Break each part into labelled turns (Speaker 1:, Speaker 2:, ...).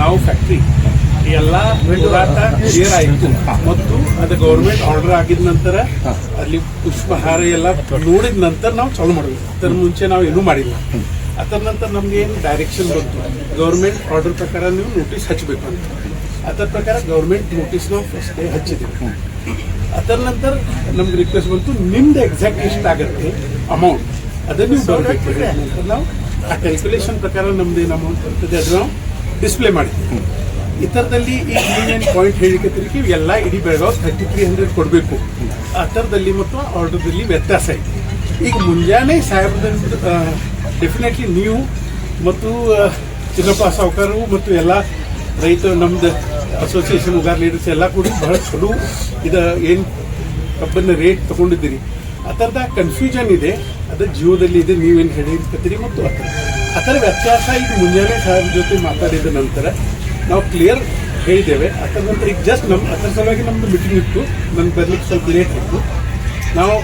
Speaker 1: ನಾವು ಫ್ಯಾಕ್ಟ್ರಿ ಎಲ್ಲ ಹೋರಾಟ ಕ್ಲಿಯರ್ ಆಯಿತು. ಮತ್ತು ಅದು ಗೌರ್ಮೆಂಟ್ ಆರ್ಡರ್ ಆಗಿದ ನಂತರ ಅಲ್ಲಿ ಪುಷ್ಪಹಾರ ಎಲ್ಲ ನೋಡಿದ ನಂತರ ನಾವು ಚಾಲು ಮಾಡಿದ್ವಿ. ಅದರ ಮುಂಚೆ ನಾವು ಏನೂ ಮಾಡಿಲ್ಲ. ಅದರ ನಂತರ ನಮ್ಗೆ ಏನು ಡೈರೆಕ್ಷನ್ ಬಂತು? ಗೌರ್ಮೆಂಟ್ ಆರ್ಡರ್ ಪ್ರಕಾರ ನೀವು ನೋಟಿಸ್ ಹಚ್ಚಬೇಕು ಅಂತ. ಅದರ ಪ್ರಕಾರ ಗೌರ್ಮೆಂಟ್ ನೋಟಿಸ್ ನಾವು ಫಸ್ಟ್ ಡೇ ಹಚ್ಚಿದ್ದೀವಿ ಅದರ ನಂತರ ನಮ್ಗೆ ರಿಕ್ವೆಸ್ಟ್ ಬಂತು, ನಿಮ್ದು ಎಕ್ಸಾಕ್ಟ್ ಎಷ್ಟಾಗುತ್ತೆ ಅಮೌಂಟ್ ಅದನ್ನು ನಾವು ಆ ಕ್ಯಾಲ್ಕುಲೇಷನ್ ಪ್ರಕಾರ ನಮ್ದು ಏನು ಅಮೌಂಟ್ ಬರ್ತದೆ ಅದು ನಾವು ಡಿಸ್ಪ್ಲೇ ಮಾಡಿದ್ವಿ ಇತರದಲ್ಲಿ ಈ ಯೂನಿಯನ್ ಪಾಯಿಂಟ್ ಹೇಳಿಕತ್ತೀರಿ ಎಲ್ಲ ಇಡೀ ಬೆಳಗಾವ್ ಥರ್ಟಿ ತ್ರೀ ಹಂಡ್ರೆಡ್ ಕೊಡಬೇಕು. ಆ ಥರದಲ್ಲಿ ಮತ್ತು ಆರ್ಡರ್ದಲ್ಲಿ ವ್ಯತ್ಯಾಸ ಇದೆ. ಈಗ ಮುಂಜಾನೆ ಸಾಹೇಬ್ರದ್ದು ಡೆಫಿನೆಟ್ಲಿ ನೀವು ಮತ್ತು ಚಿನ್ನಪ್ಪ ಸಾವುಕಾರರು ಮತ್ತು ಎಲ್ಲ ರೈತ, ನಮ್ದು ಅಸೋಸಿಯೇಷನ್ ಉಗಾರ್ ಲೀಡರ್ಸ್ ಎಲ್ಲ ಕೂಡ ಬಹಳ ಚಲೋ ಇದು ಏನು ಕಬ್ಬನ್ನ ರೇಟ್ ತಗೊಂಡಿದ್ದೀರಿ. ಆ ಥರದ ಕನ್ಫ್ಯೂಷನ್ ಇದೆ. ಅದು ಜಿಯೋದಲ್ಲಿ ಇದೆ. ನೀವೇನು ಹೇಳಿರ್ತೀರಿ ಮತ್ತು ಆ ಥರ. ಥರ ವ್ಯತ್ಯಾಸ ಈಗ ಮುಂಜಾನೆ ಸರ್ ಜೊತೆ ಮಾತಾಡಿದ ನಂತರ ನಾವು ಕ್ಲಿಯರ್ ಹೇಳಿದ್ದೇವೆ. ಅದರ ನಂತರ ಈಗ ಜಸ್ಟ್ ನಮ್ಮ ಅದರ ಸಲುವಾಗಿ ನಮ್ಮದು ಮೀಟಿಂಗ್ ಇತ್ತು. ನಾನು ಬರ್ಲಿಕ್ಕೆ ಸ್ವಲ್ಪ ಲೇಟ್ ಇತ್ತು. ನಾವು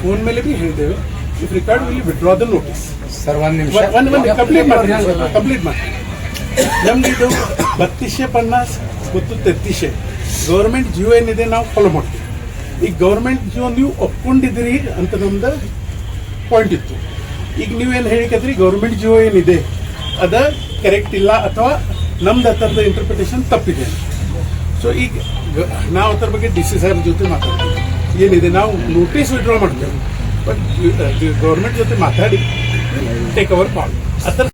Speaker 1: ಫೋನ್ ಮೇಲೆ ಬಿ ಹೇಳಿದ್ದೇವೆ. If required will withdraw the notice
Speaker 2: sir ಒಂದ್ ನಿಮಿಷ.
Speaker 1: ಒಂದು ಒಂದು ಕಂಪ್ಲೀಟ್ ಮಾಡಿ ಕಂಪ್ಲೀಟ್ ಮಾಡಿ ನಮ್ದು ಇದು ಬತ್ತೀಸೆ ಪನ್ನಾಸ್ ಮತ್ತು ತೆತ್ತೀಸೆ ಗೌರ್ಮೆಂಟ್ ಜಿಯೋ ಏನಿದೆ ನಾವು ಫಾಲೋ ಮಾಡ್ತೀವಿ. ಈ ಗೌರ್ಮೆಂಟ್ ಜಿಯೋ ನೀವು ಒಪ್ಕೊಂಡಿದ್ದೀರಿ ಅಂತ ನಮ್ದು ಪಾಯಿಂಟ್ ಇತ್ತು. ಈಗ ನೀವೇನು ಹೇಳಿಕತ್ರಿ ಗೌರ್ಮೆಂಟ್ ಜಿಯೋ ಏನಿದೆ, ಅದ ಕರೆಕ್ಟ್ ಇಲ್ಲ ಅಥವಾ ನಮ್ದು ಥರದ ಇಂಟರ್ಪ್ರಿಟೇಷನ್ ತಪ್ಪಿದೆ. ಸೊ ಈಗ ನಾವು ಅದ್ರ ಬಗ್ಗೆ ಡಿ ಸಿ ಸಾಹೇಬ್ ಜೊತೆ ಮಾತಾಡ್ತೀವಿ. ಏನಿದೆ, ನಾವು ನೋಟಿಸ್ ವಿಡ್ರಾ ಮಾಡ್ತೇವೆ. ಬಟ್ ಗೌರ್ಮೆಂಟ್ ಜೊತೆ ಮಾತಾಡಿ ಟೇಕ್ ಅವರ್ ಪಾಲ್ ಅದರ